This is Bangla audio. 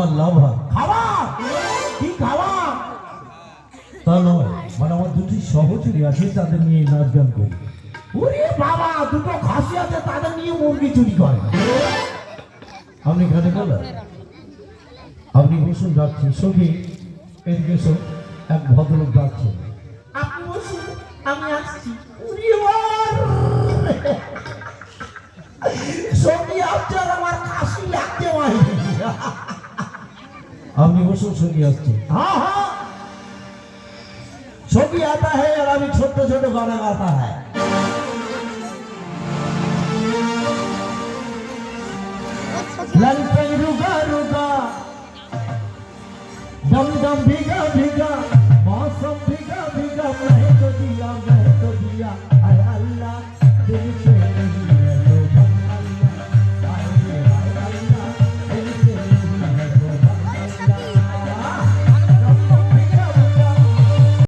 আমার লাভ হয়। খাওয়া? কি খাওয়া? তা নয় মানে আমার দুটি সহচরী আছে তাদের নিয়ে নাচ গান করি। ওরে বাবা দুটো খাসি আছে তাদের নিয়ে মুরগি চুরি করে। আপনি এখানে গেলেন আপনি বসুন যাচ্ছি। সখী এদিকে এসো। এক ভদ্রলোক যাচ্ছেন আপনি বসুন আমি আসছি! সবই আসছে আমার খাসি हम भी वसूल सुनिए असतो हाँ हाँ सभी आता है और अभी छोटे छोटे गाना गाता है ललते रुका रुका दम दम भीगा भीगा मौसम भीगा भीगा मैं तो दिया मैं तो दिया अरे अल्लाह तेरी